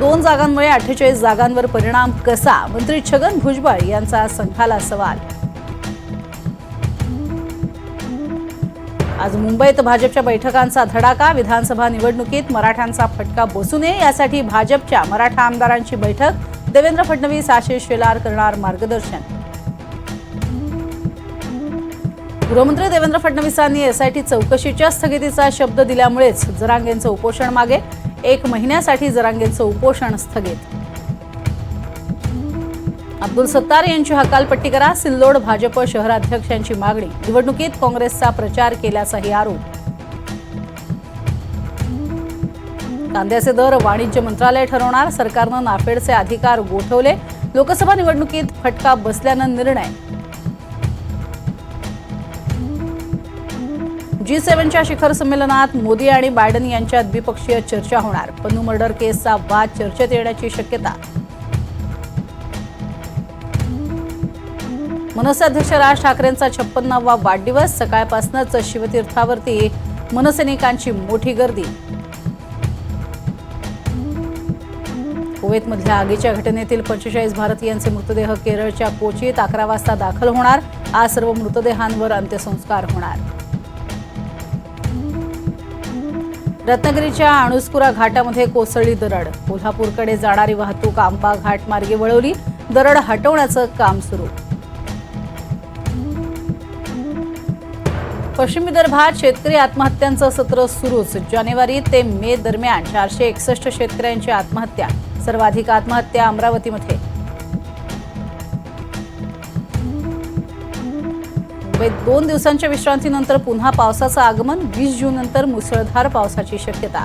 दोन जागांमुळे अठ्ठेचाळीस जागांवर परिणाम कसा? मंत्री छगन भुजबळ यांचा संघाला सवाल. आज मुंबईत भाजपच्या बैठकांचा धडाका विधानसभा निवडणुकीत मराठ्यांचा फटका बसू नये यासाठी भाजपच्या मराठा आमदारांची बैठक. देवेंद्र फडणवीस आशिष शेलार करणार मार्गदर्शन. गृहमंत्री देवेंद्र फडणवीसांनी एसआयटी चौकशीच्या स्थगितीचा शब्द दिल्यामुळेच जरांगेंचं उपोषण मागे. एक महिन्यासाठी जरांगेंचं उपोषण स्थगित. अब्दुल सत्तार यांची हकालपट्टी करा सिल्लोड भाजप शहराध्यक्षांची मागणी निवडणुकीत काँग्रेसचा प्रचार केल्याचाही आरोप. कांद्याचे दर वाणिज्य मंत्रालय ठरवणार सरकारनं नाफेडचे अधिकार गोठवले लोकसभा निवडणुकीत फटका बसल्यानं निर्णय. जी सेव्हनच्या शिखर संमेलनात मोदी आणि बायडन यांच्यात द्विपक्षीय चर्चा होणार. पन्नू मर्डर केसचा वाद चर्चेत येण्याची शक्यता. मनसे अध्यक्ष राज ठाकरेंचा छप्पन्नावा वाढदिवस. सकाळपासूनच शिवतीर्थावरती मनसैनिकांची मोठी गर्दी. कुवेतमधल्या आगीच्या घटनेतील पंचेचाळीस भारतीयांचे मृतदेह केरळच्या कोचीत अकरा वाजता दाखल होणार. आज सर्व मृतदेहांवर अंत्यसंस्कार होणार. रत्नागिरीच्या अणुस्कुरा घाटामध्ये कोसळली दरड. कोल्हापूरकडे जाणारी वाहतूक आंबा घाट मार्गे वळवली. दरड हटवण्याचं काम सुरू. पश्चिम विदर्भात शेतकरी आत्महत्यांचं सत्र सुरूच. जानेवारी ते मे दरम्यान चारशे एकसष्ट शेतकऱ्यांची आत्महत्या. सर्वाधिक आत्महत्या अमरावतीमध्ये. मुंबईत दोन दिवसांच्या विश्रांतीनंतर पुन्हा पावसाचं आगमन वीस जून नंतर मुसळधार पावसाची शक्यता.